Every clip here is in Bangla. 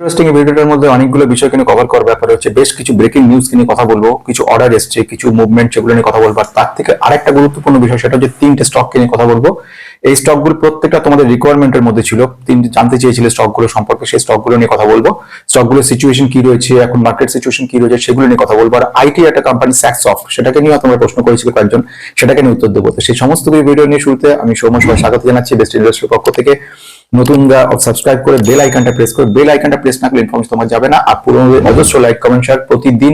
ইন্টারেস্টিং ভিডিওটার মধ্যে অনেকগুলো বিষয় কিনে কভার করার ব্যাপার হচ্ছে, বেশ কিছু ব্রেকিং নিউজ নিয়ে কথা বলব, কিছু অর্ডার এসছে, কিছু মুভমেন্ট সেগুলো নিয়ে কথা বলব, আর তার থেকে আরেকটা গুরুত্বপূর্ণ বিষয় সেটা হচ্ছে তিনটে স্টক নিয়ে কথা বলব। এই স্টকগুলো প্রত্যেকটা তোমাদের রিকোয়ারমেন্টের মধ্যে ছিল, তিনটে জানতে চেয়েছিলে স্টকগুলো সম্পর্কে, সেই স্টকগুলো নিয়ে কথা বলব। স্টকগুলোর সিচুয়েশন কি রয়েছে, এখন মার্কেট সিচুয়েশন কি রয়েছে, সেগুলো নিয়ে কথা বলব। আর আইটি একটা কোম্পানি স্যাক্স অফ সেটাকে নিয়ে তোমরা প্রশ্ন করেছিল কয়েকজন, সেটাকে নিয়ে উত্তর দেবো। সেই সমস্ত ভিডিও নিয়ে শুরুতে আমি সৌম্য সবাই স্বাগত জানাচ্ছি বেস্ট ইন্ডাস্ট্রির পক্ষ থেকে। নতুন সাবস্ক্রাইব করে বেল আইকনটা প্রেস করে। বেল আইকনটা প্রেস না করলে ইনফরমেশন তোমার যাবে না। আর পুরো অজস্র লাইক কমেন্ট শেয়ার প্রতিদিন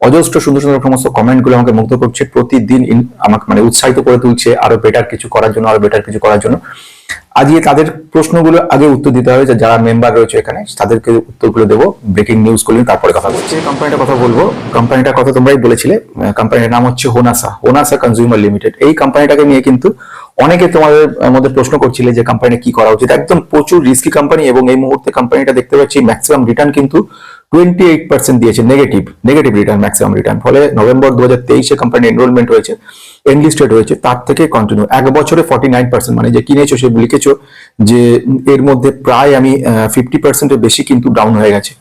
অজস্র সুন্দর সুন্দর সমস্ত কমেন্টগুলো আমাকে মুগ্ধ করছে। প্রতিদিন আমাকে মানে উৎসাহিত করে তুলছে আরও বেটার কিছু করার জন্য, আরও বেটার কিছু করার জন্য। আজকে তাদের প্রশ্নগুলো আগে উত্তর দিতে হবে যারা মেম্বার রয়েছে এখানে, তাদেরকে উত্তরগুলো দেবো ব্রেকিং নিউজ নিয়ে তারপরে কথা বলছি কোম্পানিটার কথা বলব কোম্পানিটার কথা তোমরাই বলেছিলে কোম্পানির নাম হচ্ছে হোনাসা হোনাসা কনজিউমার লিমিটেড এই কোম্পানিটাকে নিয়ে কিন্তু অনেকে তোমাদের মধ্যে প্রশ্ন করছিলে যে কোম্পানি কি করা উচিত। একদম প্রচুর রিস্কি কোম্পানি এবং এই মুহূর্তে কোম্পানিটা দেখতে পাচ্ছি ম্যাক্সিমাম রিটার্ন কিন্তু টোয়েন্টি এইট পার্সেন্ট দিয়েছে negative negative return maximum return ফলে নভেম্বর দু হাজার কোম্পানি এনরোলমেন্ট হয়েছে এনলিস্টেড হয়েছে, তার থেকে কন্টিনিউ এক বছরে ফর্টি নাইন পার্সেন্ট মানে যে কিনেছো, সে লিখেছো যে এর মধ্যে প্রায় আমি ফিফটি পার্সেন্টের বেশি কিন্তু ডাউন হয়ে গেছে।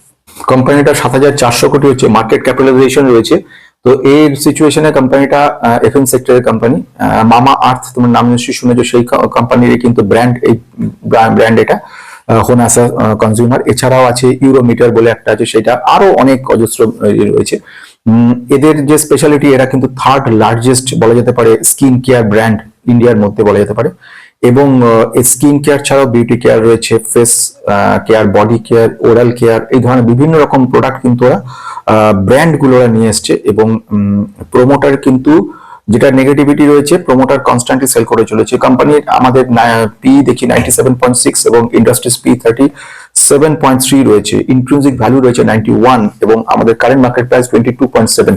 কোম্পানিটা সাত হাজার চারশো কোটি হচ্ছে মার্কেট ক্যাপিটালাইজেশন রয়েছে। তো এই সিচুয়েশনে কোম্পানিটা এফএম সেক্টরের কোম্পানি মামা আর্থ, তোমার নাম নিশ্চয়ই শুনেছো, সেই কোম্পানির কিন্তু ব্র্যান্ড এই ব্র্যান্ড এটা। হোনাসা কনজিউমার এছাড়াও আছে ইউরোমিটার বলে একটা আছে, সেটা আরও অনেক অজস্র রয়েছে। এদের যে স্পেশালিটি এরা কিন্তু থার্ড লার্জেস্ট বলা যেতে পারে স্কিন কেয়ার ব্র্যান্ড ইন্ডিয়ার মধ্যে বলা যেতে পারে। এবং স্কিন কেয়ার ছাড়াও বিউটি কেয়ার রয়েছে face care body care oral care এই ধরনের বিভিন্ন রকম প্রোডাক্ট কিন্তু ওরা ব্র্যান্ডগুলো ওরা নিয়ে এসছে। এবং প্রোমোটার কিন্তু যেটা নেগেটিভিটি রয়েছে প্রোমোটার কনস্ট্যান্টলি সেল করে চলেছে। কোম্পানি আমাদের পি দেখি নাইনটি সেভেন পয়েন্ট সিক্স এবং industries P thirty seven point three রয়েছে। ইনক্লুসিভ ভ্যালু রয়েছে নাইনটি ওয়ান এবং আমাদের current market price twenty two point seven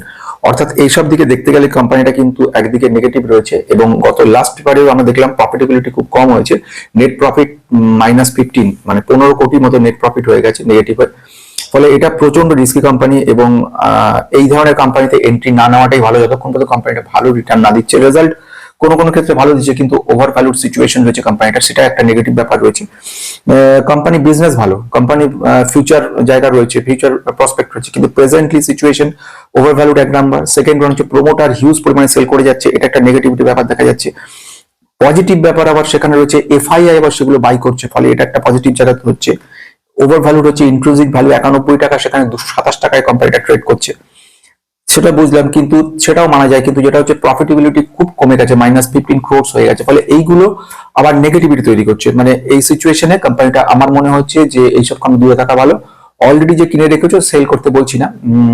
অর্থাৎ এইসব দিকে দেখতে গেলে কোম্পানিটা কিন্তু একদিকে নেগেটিভ রয়েছে এবং গত লাস্ট পেপারেও আমরা দেখলাম প্রফিটেবিলিটি খুব কম হয়েছে। নেট প্রফিট মাইনাস ফিফটিন মানে পনেরো কোটির মতো নেট প্রফিট হয়ে গেছে নেগেটিভ ফলে এটা প্রচণ্ড রিস্কি কোম্পানি এবং এই ধরনের কোম্পানিতে এন্ট্রি না নেওয়াটাই ভালো। যতক্ষণ পর্যন্ত কোম্পানিটা ভালো রিটার্ন না দিচ্ছে রেজাল্ট কোনো কোনো ক্ষেত্রে ভালো দিচ্ছে, কিন্তু ওভার ভ্যালুড সিচুয়েশন রয়েছে কোম্পানিটা সেটা একটা নেগেটিভ ব্যাপার রয়েছে। কোম্পানি বিজনেস ভালো কোম্পানি ফিউচার জায়গা রয়েছে ফিউচার প্রসপেক্ট রয়েছে, কিন্তু প্রেজেন্টলি সিচুয়েশন ওভার ভ্যালুড এক নাম্বার সেকেন্ড ওয়ান হচ্ছে প্রোমোটার হিউজ পরিমাণে সেল করে যাচ্ছে, এটা একটা নেগেটিভিটি ব্যাপার দেখা যাচ্ছে। পজিটিভ ব্যাপার আবার সেখানে রয়েছে এফআইআই আবার সেগুলো বাই করছে, ফলে এটা একটা পজিটিভ জায়গা হচ্ছে। ওভার ভ্যালুড হচ্ছে ইনক্লুসিভ ভ্যালু একানব্বই টাকা, সেখানে দুশো সাতাশ টাকায় কোম্পানিটা ট্রেড করছে। সেটা বুঝলাম কিন্তু সেটাও মানা যায় কিন্তু যেটা হচ্ছে প্রফিটেবিলিটি খুব কমে গেছে মাইনাস ফিফটিন ক্রোর্স হয়ে গেছে। ফলে এইগুলো আবার নেগেটিভিটি তৈরি করছে। মানে এই সিচুয়েশনে কোম্পানিটা আমার মনে হচ্ছে যে এইসব কাম দূরে থাকা ভালো। অলরেডি যে কিনে রেখেছো সেল করতে বলছি না।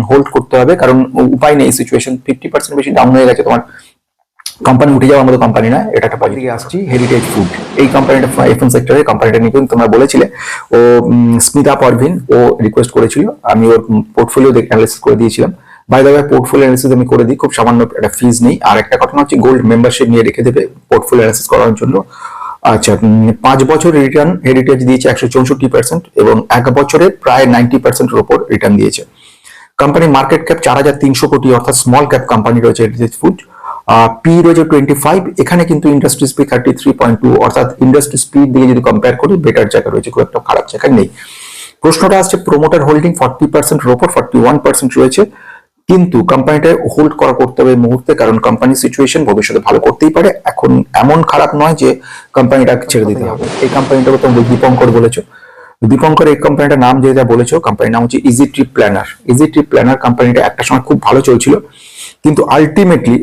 হোল্ড করতে হবে। কারণ উপায় নেই সিচুয়েশন ফিফটি পার্সেন্ট বেশি ডাউন হয়ে গেছে তোমার। কোম্পানি উঠে যাওয়ার মতো কোম্পানি না এটা একটা পজিটিভ আসছি। হেরিটেজ ফুড এই কোম্পানিটা এফএম সেক্টরে কোম্পানিটা নিয়ে তোমরা বলেছিলে। ও স্মিতা পরভিন ও রিকোয়েস্ট করেছিল। আমি ওর পোর্টফোলিও দেখে অ্যানালিসিস করে দিয়েছিলাম। বাই দ্য পোর্টফোলিও অ্যানালিসিস আমি করে দিই খুব সামান্য একটা ফিজ নেই। আর একটা ঘটনা হচ্ছে গোল্ড মেম্বারশিপ নিয়ে রেখে দেবে পোর্টফোলিও অ্যানালিসিস করার জন্য। আচ্ছা পাঁচ বছর রিটার্ন হেরিটেজ দিয়েছে একশো চৌষট্টি পার্সেন্ট এবং এক বছরে প্রায় নাইনটি পার্সেন্টের উপর রিটার্ন দিয়েছে। কোম্পানি মার্কেট ক্যাপ চার হাজার তিনশো কোটি অর্থাৎ স্মল ক্যাপ কোম্পানি রয়েছে হেরিটেজ ফুড পি রয়েছে টোয়েন্টি ফাইভ এখানে কিন্তু industry speed thirty three point two অর্থাৎ ইন্ডাস্ট্রি স্পিড দিয়ে যদি কম্পেয়ার করি বেটার জায়গা রয়েছে, খুব একটা খারাপ জায়গা নেই। প্রশ্নটা আসছে প্রোমোটার হোল্ডিং ফর্টি পার্সেন্টের ওপর ফর্টি ওয়ান পার্সেন্ট রয়েছে, কিন্তু কোম্পানিটা হোল্ড করা করতে হবে মুহূর্তে, কারণ কোম্পানির সিচুয়েশন ভবিষ্যতে ভালো করতেই পারে। এখন এমন খারাপ নয় যে কোম্পানিটা ছেড়ে দিতে হবে। এই কোম্পানিটাকে তোমরা দীপঙ্কর বলেছ। দীপঙ্কর, এই কোম্পানিটার নাম যেটা বলেছ কোম্পানির নাম হচ্ছে easy trip planner easy trip planner কোম্পানিটা একটা সময় খুব ভালো চলছিল। কিন্তু আলটিমেটলি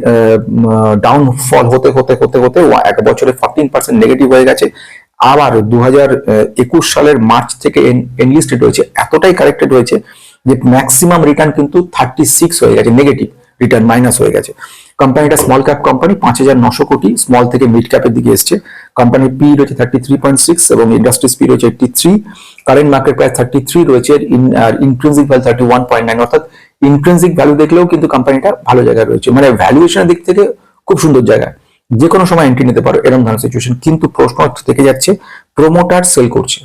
ডাউনফল হতে হতে হতে হতে ও এক বছরে ফর্টিন পার্সেন্ট নেগেটিভ হয়ে গেছে। আবার দু একুশ সালের মার্চ থেকে এনলিস্টেড হয়েছে এতটাই কারেক্টেড হয়েছে যে ম্যাক্সিমাম রিটার্ন কিন্তু থার্টি সিক্স হয়ে গেছে নেগেটিভ রিটার্ন মাইনাস হয়ে গেছে। কোম্পানিটা স্মল ক্যাপ কোম্পানি পাঁচ হাজার নশো কোটি স্মল থেকে মিড ক্যাপের দিকে এসছে। কোম্পানির পি রয়েছে থার্টি থ্রি পয়েন্ট সিক্স এবং ইন্ডাস্ট্রি পি রয়েছে eighty three current market price thirty three রয়েছে আর inclusive value thirty one point nine অর্থাৎ ইন্ট্রেন্সিক ভ্যালু দেখলেও কিন্তু কোম্পানিটা ভালো জায়গায় রয়েছে। মানে ভ্যালুয়েশনের দিক থেকে খুব সুন্দর জায়গা যে কোনো সময় এন্ট্রি নিতে পারো, এরকম ধরনের সিচুয়েশন কিন্তু প্রশ্ন থেকে যাচ্ছে প্রোমোটার সেল করছে।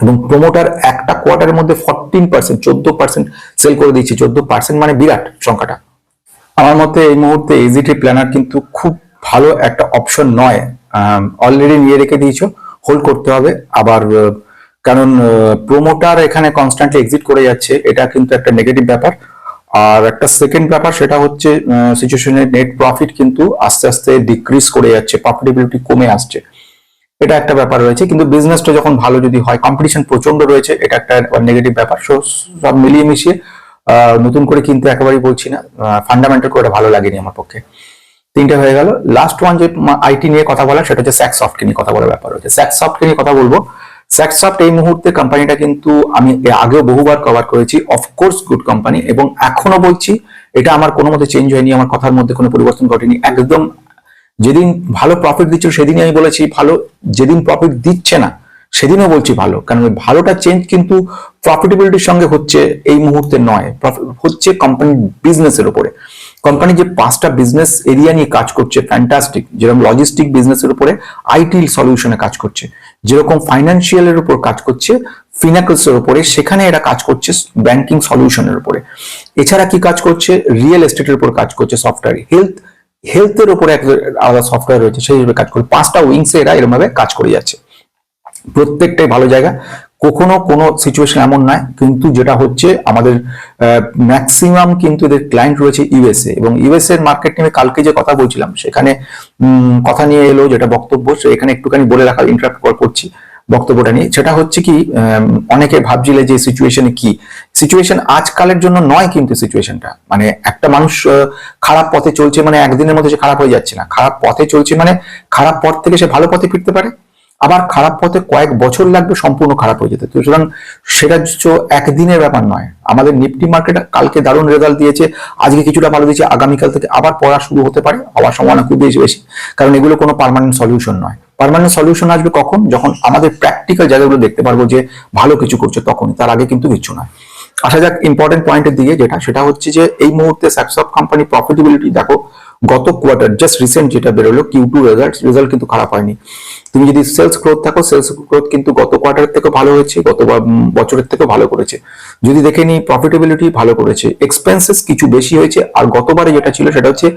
এবং প্রোমোটার একটা কোয়ার্টারের মধ্যে ফোরটিন পার্সেন্ট চোদ্দ পার্সেন্ট সেল করে দিচ্ছে। চোদ্দ পার্সেন্ট মানে বিরাট সংখ্যাটা। আমার মতে এই মুহূর্তে ইজিটি প্ল্যানার কিন্তু খুব ভালো একটা অপশন নয়। অলরেডি নিয়ে রেখে দিয়েছ হোল্ড করতে হবে। আবার কারণ প্রোমোটার এখানে কনস্ট্যান্টলি এক্সিট করে যাচ্ছে, এটা কিন্তু একটা নেগেটিভ ব্যাপার। আর একটা সেকেন্ড ব্যাপার, সেটা হচ্ছে সিচুয়েশনের নেট প্রফিট কিন্তু আস্তে আস্তে ডিক্রিজ করে যাচ্ছে প্রফিটেবিলিটি কমে আসছে। এটা একটা ব্যাপার রয়েছে, কিন্তু বিজনেসটা যখন ভালো যদি হয় কম্পিটিশন প্রচণ্ড রয়েছে, এটা একটা নেগেটিভ ব্যাপার। সো সব মিলিয়ে মিশিয়ে নতুন করে কিনতে একেবারেই বলছি না। ফান্ডামেন্টাল করে ভালো লাগেনি আমার পক্ষে। তিনটে হয়ে গেল। লাস্ট ওয়ান যে আইটি নিয়ে কথা বলা, সেটা হচ্ছে স্যাক সফট নিয়ে কথা বলার ব্যাপার হচ্ছে স্যাক সফট নিয়ে কথা বলব। স্যাক সফট এই মুহূর্তে কোম্পানিটা কিন্তু আমি আগেও বহুবার কভার করেছি। অফকোর্স গুড কোম্পানি এবং এখনও বলছি, এটা আমার কোনো মতে চেঞ্জ হয়নি। আমার কথার মধ্যে কোনো পরিবর্তন ঘটেনি। একদম যেদিন ভালো প্রফিট দিচ্ছিল, সেদিনই আমি বলেছি, ভালো যেদিন প্রফিট দিচ্ছে না সেদিনও বলছি ভালো, কারণ ভালোটা চেঞ্জ কিন্তু প্রফিটেবিলিটির সঙ্গে হচ্ছে এই মুহূর্তে নয়। হচ্ছে কোম্পানির বিজনেসের উপরে। কোম্পানি যে পাঁচটা বিজনেস এরিয়া নিয়ে কাজ করছে ফ্যান্টাস্টিক যেরকম লজিস্টিক বিজনেসের উপরে আইটি সলিউশনে কাজ করছে, যেরকম ফাইন্যান্সিয়ালের উপর কাজ করছে ফিনাকলস এর উপরে, সেখানে এরা কাজ করছে ব্যাংকিং সলিউশনের উপরে। এছাড়া কি কাজ করছে? রিয়েল এস্টেটের উপর কাজ করছে সফটওয়্যার হেলথ হেলথের উপরে একটা আলাদা সফটওয়্যার রয়েছে, সেই হিসেবে কাজ করে, পাঁচটা উইংসে এরা এরকম ভাবে কাজ করে যাচ্ছে। প্রত্যেকটাই ভালো জায়গা। কখনো কোনো সিচুয়েশন এমন নয়, কিন্তু যেটা হচ্ছে আমাদের ম্যাক্সিমাম কিন্তু এদের ক্লায়েন্ট রয়েছে ইউএসএ এবং ইউএসএ এর মার্কেট নিয়ে কালকে যে কথা বলছিলাম, সেখানে কথা নিয়ে এলো যেটা বক্তব্য এখানে একটুখানি বলে রাখা ইন্টারাপ্ট করছি বক্তব্যটা নিয়ে। সেটা হচ্ছে কি অনেকে ভাবছিলে যে সিচুয়েশনে কি? সিচুয়েশন আজকালের জন্য নয় কিন্তু সিচুয়েশনটা মানে একটা মানুষ খারাপ পথে চলছে মানে একদিনের মধ্যে সে খারাপ হয়ে যাচ্ছে না। খারাপ পথে চলছে মানে খারাপ পথ থেকে সে ভালো পথে ফিরতে পারে। আবার খারাপ পথে কয়েক বছর লাগবে সম্পূর্ণ খারাপ হয়ে যেতে। সুতরাং সেটা হচ্ছে একদিনের ব্যাপার নয়। আমাদের নিফটি মার্কেট কালকে দারুণ রেজাল্ট দিয়েছে, আজকে কিছুটা ভালো দিয়েছে, আগামীকাল থেকে আবার পড়া শুরু হতে পারে, হওয়ার সম্ভাবনা খুব বেশি বেশি। কারণ এগুলো কোনো পার্মানেন্ট সলিউশন নয়। পার্মানেন্ট সলিউশন আসবে কখন? যখন আমাদের প্র্যাকটিক্যাল জায়গাগুলো দেখতে পারব যে ভালো কিছু করছে তখনই, তার আগে কিন্তু কিছু নয়। আসা যাক ইম্পর্টেন্ট পয়েন্টের দিকে যেটা, সেটা হচ্ছে যে এই মুহূর্তে স্যাপসপ কোম্পানি প্রফিটেবিলিটি দেখো গত কোয়ার্টার জাস্ট রিসেন্ট যেটা বেরোলো কিউ টু রেজাল্ট রেজাল্ট কিন্তু খারাপ হয়নি। তুমি যদি সেলস গ্রোথ থাকো সেলস গ্রোথ কিন্তু গত কোয়ার্টার থেকে ভালো হয়েছে, গত বছরের থেকে ভালো করেছে। যদি দেখে নিই প্রফিটেবিলিটি ভালো করেছে এক্সপেন্সেস কিছু বেশি হয়েছে, আর গতবারে যেটা ছিল সেটা হচ্ছে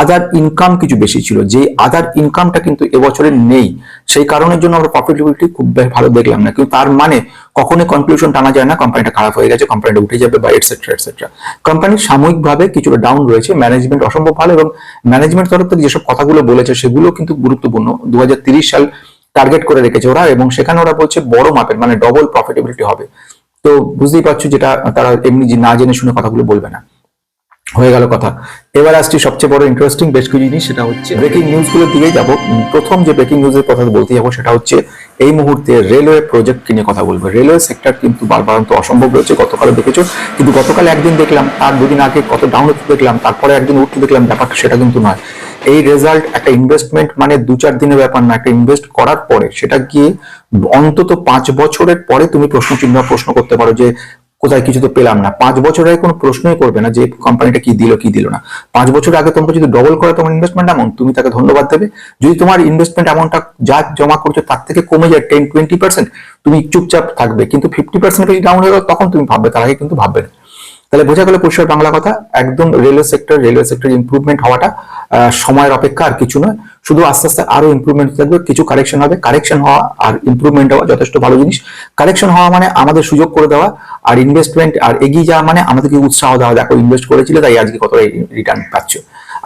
আদার ইনকাম কিছু বেশি ছিল। যে আদার ইনকামটা কিন্তু এবছরে নেই, সেই কারণের জন্য আমরা প্রফিটেবিলিটি খুব ভালো দেখলাম না। কিন্তু তার মানে কখনোই কনক্লুশন টানা যায় না কোম্পানিটা খারাপ হয়ে গেছে কোম্পানিটা উঠে যাবে বা এটসেট্রা এটসেট্রা কোম্পানির সাময়িকভাবে কিছুটা ডাউন রয়েছে ম্যানেজমেন্ট অসম্ভব ভালো এবং ম্যানেজমেন্ট তরফ থেকে যেসব কথাগুলো বলেছে, সেগুলো কিন্তু গুরুত্বপূর্ণ। দুহাজার ত্রিশ সাল টার্গেট করে রেখেছে ওরা এবং সেখানে ওরা বলছে বড় মাপের মানে ডবল প্রফিটেবিলিটি হবে। তো বুঝতেই পারছ যেটা, তারা এমনি না জেনে শুনে কথাগুলো বলবে না। হয়ে গেল কথা। এবার আসছি সবচেয়ে বড় ইন্টারেস্টিং বেশ কিছু জিনিস, সেটা হচ্ছে ব্রেকিং নিউজগুলোর দিকেই যাব। প্রথম যে ব্রেকিং নিউজের কথা বলতে যাব সেটা হচ্ছে এই মুহূর্তে রেলওয়ে প্রজেক্ট নিয়ে কথা বলব। রেলওয়ে সেক্টর কিন্তু বারবার তো অসম্ভব রয়েছে গতকাল দেখেছ। কিন্তু গতকাল একদিন দেখলাম তার দুদিন আগে কত ডাউন হতে দেখলাম, তারপরে একদিন উঠতে দেখলাম, ব্যাপারটা সেটা কিন্তু নয়। এই রেজাল্ট একটা ইনভেস্টমেন্ট মানে দু চার দিনের ব্যাপার না, একটা ইনভেস্ট করার পরে সেটা গিয়ে অন্তত পাঁচ বছরের পরে তুমি প্রশ্ন চিহ্ন প্রশ্ন করতে পারো যে কোথায় কিছু তো পেলাম না। পাঁচ বছর আগে কোনো প্রশ্নই করবে না যে কোম্পানিটা কি দিল কি দিল না। পাঁচ বছর আগে তোমাকে যদি ডবল করে তোমার ইনভেস্টমেন্ট অ্যামাউন্ট তুমি তাকে ধন্যবাদ দেবে। যদি তোমার ইনভেস্টমেন্ট অ্যামাউন্টটা যা জমা করছ তার থেকে কমে যায় টেন টোয়েন্টি পার্সেন্ট তুমি চুপচাপ থাকবে। কিন্তু ফিফটি পার্সেন্ট যদি ডাউন হয়ে গেল তখন তুমি ভাববে, তার আগে কিন্তু ভাববে না। তাহলে বোঝা গেল পরিষ্কার বাংলা কথা। একদম railway sector railway sector improvement হওয়াটা সময়ের অপেক্ষা আর কিছু নয়। শুধু আস্তে আস্তে আরও ইম্প্রুভমেন্ট থাকবে, কিছু কারেকশন হবে। কারেকশন হওয়া আর ইম্প্রুভমেন্ট হওয়া যথেষ্ট ভালো জিনিস। কারেকশন হওয়া মানে আমাদের সুযোগ করে দেওয়া আর ইনভেস্টমেন্ট আর এগিয়ে যাওয়া মানে আমাদেরকে উৎসাহ দেওয়া। দেখো ইনভেস্ট করেছিল, তাই আজকে কত রিটার্ন পাচ্ছ।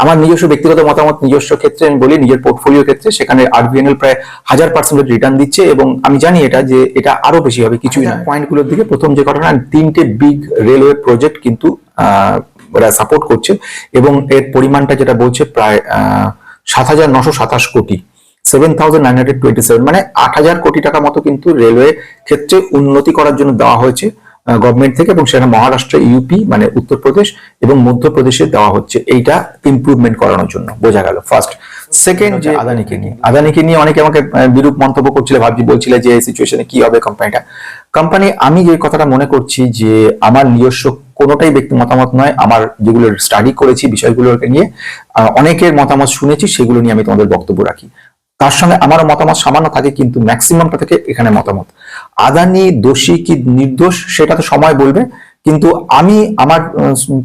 আমার নিজস্ব ব্যক্তিগত মতামত নিজস্ব ক্ষেত্রে আমি বলি নিজের পোর্টফোলিও ক্ষেত্রে সেখানে আরবিএনএল প্রায় হাজার পার্সেন্ট রিটার্ন দিচ্ছে এবং আমি জানি এটা যে এটা আরও বেশি হবে। কিছুই না পয়েন্টগুলোর দিকে প্রথম যে ঘটনা তিনটে বিগ রেলওয়ে প্রজেক্ট কিন্তু আহ, ওরা সাপোর্ট করছে এবং এর পরিমাণটা যেটা বলছে প্রায় সাত হাজার নশো সাতাশ কোটি। Seven thousand nine hundred twenty seven মানে আট হাজার কোটি টাকা মতো কিন্তু রেলওয়ে ক্ষেত্রে উন্নতি করার জন্য দেওয়া হয়েছে। গভর্নমেন্ট থেকে এবং সেটা মহারাষ্ট্র ইউপি মানে উত্তরপ্রদেশ এবং মধ্যপ্রদেশে দেওয়া হচ্ছে। এইটা ইমপ্রুভমেন্ট করানোর জন্য বোঝা গেল। ফার্স্ট সেকেন্ড যে আদানিকে নিয়ে। আদানিকে নিয়ে অনেকে আমাকে বিরূপ মন্তব্য করছিল ভাবছি বলছিলে যে এই সিচুয়েশনে কি হবে কোম্পানিটা কোম্পানি আমি যে কথাটা মনে করছি যে আমার নিজস্ব কোনোটাই ব্যক্তি মতামত নয়। আমার যেগুলো স্টাডি করেছি বিষয়গুলোকে নিয়ে অনেকের মতামত শুনেছি সেগুলো নিয়ে আমি তোমাদের বক্তব্য রাখি। তার সঙ্গে আমারও মতামত? সামান্য থাকে, কিন্তু ম্যাক্সিমামটা থেকে এখানে মতামত। আদানি, দোষী কি নির্দোষ? সেটা তো সময় বলবে। কিন্তু আমি আমার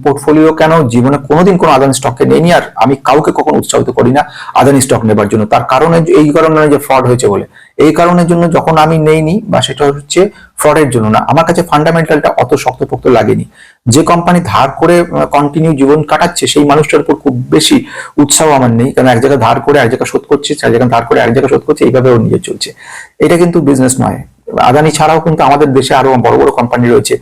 পোর্টফোলিও কেন জীবনে কোনোদিন কোনো আদানি স্টককে নেইনি আর আমি কাউকে কখনো উৎসাহিত করি না আদানি স্টক নেবার জন্য। তার কারণে এই কারণে যে ফ্রড হয়েছে বলে। এই কারণের জন্য যখন আমি নেইনি বা সেটা হচ্ছে ফ্রডের জন্য না, আমার কাছে ফান্ডামেন্টালটা অত শক্তপোক্ত লাগেনি। যে কোম্পানি ধার করে কন্টিনিউ জীবন কাটাচ্ছে, সেই মানুষটার উপর খুব বেশি উৎসাহ আমার নেই। কারণ এক জায়গায় ধার করে, এক জায়গায় শোধ করছে, এক জায়গায় ধার করে, এক জায়গায় শোধ করছে এইভাবে ও নিয়ে চলছে। এটা কিন্তু বিজনেস নয়। আদানি ছাড়াও কিন্তু আমাদের দেশে আরও বড় বড় কোম্পানি রয়েছে।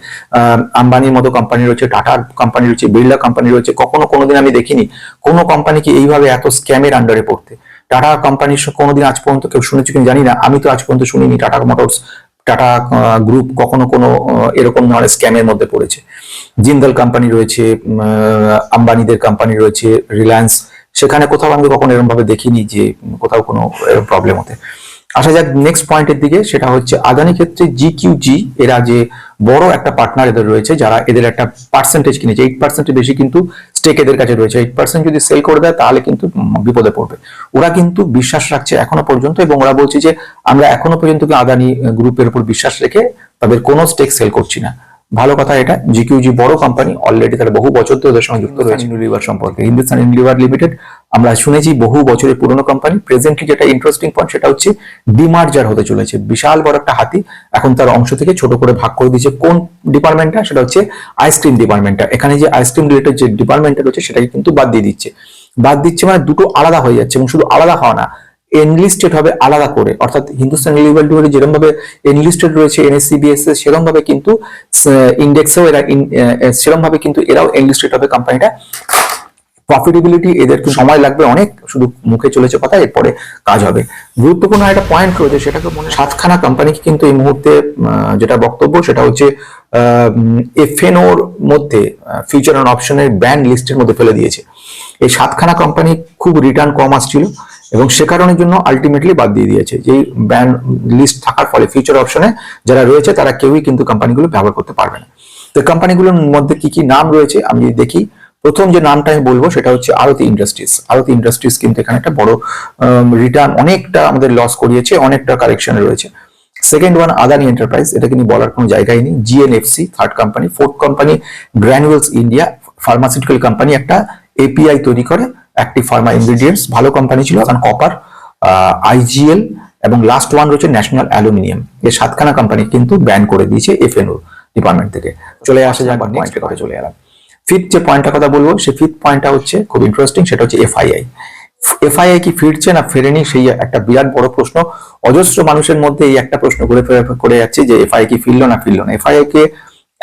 আম্বানির মতো কোম্পানি রয়েছে, টাটার কোম্পানি রয়েছে, বিড়লা কোম্পানি রয়েছে, কখনো কোনোদিন আমি দেখিনি। কোনো কোম্পানিকে এইভাবে এত স্ক্যামের আন্ডারে পড়তে। টাটা কোম্পানির কোনোদিন আজ পর্যন্ত কেউ শুনেছি কিনা জানি না। আমি তো আজ পর্যন্ত শুনিনি টাটা মোটরস, টাটা গ্রুপ কখনো কোনো এরকম ধরনের স্ক্যামের মধ্যে পড়েছে। জিন্দাল কোম্পানি রয়েছে আম্বানিদের কোম্পানি রয়েছে, রিলায়েন্স। সেখানে কোথাও আমি কখনো এরকম ভাবে দেখিনি যে কোথাও কোনো এরকম প্রবলেম হতে। আসা যাক নেক্সট পয়েন্টের দিকে, সেটা হচ্ছে আদানি ক্ষেত্রে জি কিউ জি এরা যে বড় একটা পার্টনার এদের রয়েছে, যারা এদের একটা পার্সেন্টেজ কিনেছে এইট পার্সেন্টের বেশি কিন্তু স্টেক এদের কাছে রয়েছে। এইট পার্সেন্ট যদি সেল করে দেয়, তাহলে কিন্তু বিপদে পড়বে। ওরা কিন্তু বিশ্বাস রাখছে এখনও পর্যন্ত এবং ওরা বলছে যে আমরা এখনও পর্যন্ত আদানি গ্রুপের উপর বিশ্বাস রেখে তাদের কোনো স্টেক সেল করছি না। ভালো কথা এটা জিকিউজি বড় কোম্পানি অলরেডি তারা বহু বছর ধরে ওদের সঙ্গে যুক্ত রয়েছে। ইউনিলিভার সম্পর্কে। হিন্দুস্তান ইউনিলিভার লিমিটেড আমরা শুনেছি বহু বছরের পুরনো কোম্পানি প্রেজেন্টলি যেটা ইন্টারেস্টিং পয়েন্ট সেটা হচ্ছে ডিমার্জার হতে চলেছে। বিশাল বড় একটা হাতি এখন তার অংশ থেকে ছোট করে ভাগ করে দিয়েছে। কোন ডিপার্টমেন্টটা সেটা হচ্ছে আইসক্রিম ডিপার্টমেন্টটা এখানে যে আইসক্রিম রিলেটেড যে ডিপার্টমেন্টটা রয়েছে সেটাকে কিন্তু বাদ দিয়ে দিচ্ছে। বাদ দিচ্ছে মানে দুটো আলাদা হয়ে যাচ্ছে এবং শুধু আলাদা হওয়া না এনলিস্টেড হবে আলাদা করে। অর্থাৎ হিন্দুস্তান ইউনিলিভার লিমিটেড যেরকম ভাবে এনলিস্টেড রয়েছে এনএসসি বিএসএস সেরকম ভাবে কিন্তু ইন্ডেক্সেও এরা সেরকম ভাবে কিন্তু এরাও এনলিস্টেড হবে কোম্পানিটা প্রফিটেবিলিটি এদের সময় লাগবে অনেক, শুধু মুখে চলেছে কথা, এরপরে কাজ হবে। গুরুত্বপূর্ণ একটা পয়েন্ট রয়েছে, সেটাকে মনে সাতখানা কোম্পানিকে কিন্তু এই মুহূর্তে যেটা বক্তব্য, সেটা হচ্ছে এফএনওর মধ্যে ফিউচার অ্যান্ড অপশনের ব্যান্ড লিস্টের মধ্যে ফেলে দিয়েছে। এই সাতখানা কোম্পানি খুব রিটার্ন কম আসছিল এবং সে কারণের জন্য আলটিমেটলি বাদ দিয়ে দিয়েছে। যে ব্যান লিস্ট থাকার ফলে ফিউচার অপশনে যারা রয়েছে তারা কেউই কিন্তু কোম্পানিগুলো ব্যবহার করতে পারবে না। তো কোম্পানিগুলোর মধ্যে কি কি নাম রয়েছে আমি দেখি, প্রথম যে নামটা আমি বলব সেটা হচ্ছে আরতি ইন্ডাস্ট্রিজ আরতি ইন্ডাস্ট্রিজ কিন্তু এখানে একটা বড় রিটার্ন অনেকটা আমাদের লস করিয়েছে, অনেকটা কারেকশনে রয়েছে। সেকেন্ড ওয়ান আদানি এন্টারপ্রাইজ এটা কিন্তু বলার কোনো জায়গাই নেই। GNFC third company fourth company Granules India pharmaceutical company একটা এপিআই তৈরি করে অ্যাক্টিভ ফার্মা ইনগ্রিডিয়েন্টস ভালো কোম্পানি ছিল এখন কপার আইজিএল এবং লাস্ট ওয়ান রয়েছে ন্যাশনাল অ্যালুমিনিয়াম এই সাতখানা কোম্পানি কিন্তু ব্যান করে দিয়েছে এফএনও ডিপার্টমেন্ট থেকে। চলে আসা যাক পয়েন্টের কথা চলে এলাম। ফিফথ যে পয়েন্টটা কথা বলব সেই ফিফথ পয়েন্টটা হচ্ছে খুব ইন্টারেস্টিং সেটা হচ্ছে এফআইআই এফআইআই কি ফিরছে না ফেরেনি সেই একটা বিরাট বড় প্রশ্ন। অজস্র মানুষের মধ্যে এই একটা প্রশ্ন ঘুরে ফেরে- করে যাচ্ছে যে এফআইআই কি ফিরলো না ফিরলো না। এফআইআই কে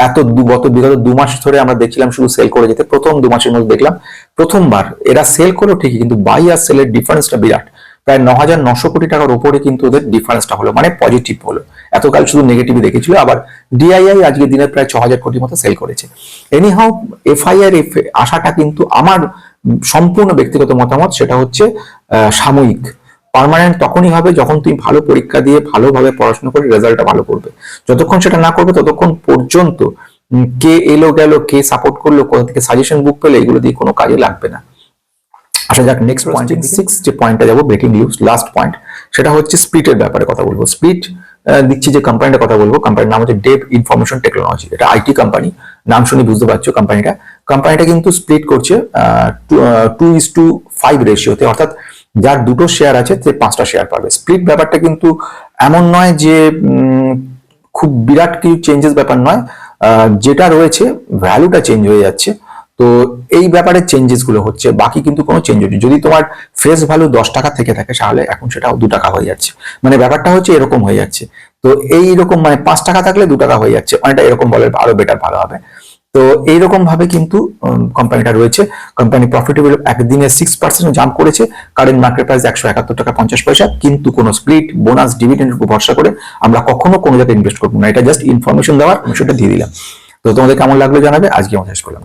এত গত বিগত দু মাস ধরে আমরা দেখছিলাম শুধু সেল করে যেতে, প্রথম দু মাসের মধ্যে দেখলাম প্রথমবার এরা সেল করল ঠিকই, কিন্তু বাই আর সেলের ডিফারেন্সটা বিরাট। প্রায় ন হাজার নশো কোটি টাকার উপরে কিন্তু ওদের ডিফারেন্সটা হলো মানে পজিটিভ হলো। এতকাল শুধু নেগেটিভই দেখেছিল, আবার ডিআইআই আজকে দিনে প্রায় ছ হাজার কোটির মতো সেল করেছে। এনি এনিহাও এফআইআর আশাটা কিন্তু আমার সম্পূর্ণ ব্যক্তিগত মতামত, সেটা হচ্ছে সাময়িক। পার্মানেন্ট তখনই হবে যখন তুমি ভালো পরীক্ষা দিয়ে ভালোভাবে পড়াশোনা করে রেজাল্টটা ভালো করবে। যতক্ষণ সেটা না করবে ততক্ষণ পর্যন্ত কে এলো গেল কে সাপোর্ট করল কোথা থেকে সাজেশন বুক পেলে এগুলো দিয়ে কোনো কাজে লাগবে না। আসা যাক নেক্সট পয়েন্ট সিক্স যে পয়েন্টটা যাব ব্রেকিং নিউজ লাস্ট পয়েন্ট সেটা হচ্ছে স্প্লিটের ব্যাপারে কথা বলব। স্প্লিট দিচ্ছি যে কোম্পানিটা কথা বলব। কোম্পানির নাম হচ্ছে ডেভ ইনফরমেশন টেকনোলজি এটা আইটি কোম্পানি নাম শুনে বুঝতে পারছ কোম্পানিটা কোম্পানিটা কিন্তু স্প্লিট করছে টু ইস টু ফাইভ রেশিওতে অর্থাৎ যার দুটো শেয়ার আছে, সে পাঁচটা শেয়ার পাবে। স্প্লিট ব্যাপারটা কিন্তু এমন নয় যে খুব বিরাট কিছু চেঞ্জেস ব্যাপার নয়। যেটা রয়েছে ভ্যালুটা চেঞ্জ হয়ে যাচ্ছে। তো এই ব্যাপারে চেঞ্জেসগুলো হচ্ছে, বাকি কিন্তু কোনো চেঞ্জ হচ্ছে যদি তোমার ফেস ভ্যালু দশ টাকা থেকে থাকে, তাহলে এখন সেটা দু টাকা হয়ে যাচ্ছে। মানে ব্যাপারটা হচ্ছে এরকম হয়ে যাচ্ছে। তো এই রকম মানে পাঁচ টাকা থাকলে দু টাকা হয়ে যাচ্ছে। অনেকটা এরকম বলে আরও বেটার ভালো হবে। তো এইরকম ভাবে কিন্তু কোম্পানিটা রয়েছে। কোম্পানি প্রফিটেবল একদিনে সিক্স পার্সেন্ট জাম্প করেছে। কারেন্ট মার্কেট প্রাইস একশো একাত্তর টাকা পঞ্চাশ পয়সা। কিন্তু কোনো স্প্লিট বোনাস ডিভিডেন্ড উপর ভরসা করে আমরা কখনো কোনো জায়গায় ইনভেস্ট করব না। এটা জাস্ট ইনফরমেশন দেওয়ার, আমি সেটা দিয়ে দিলাম। তো তোমাদের কেমন লাগল জানাবে? আজকে আমরা শেষ করলাম।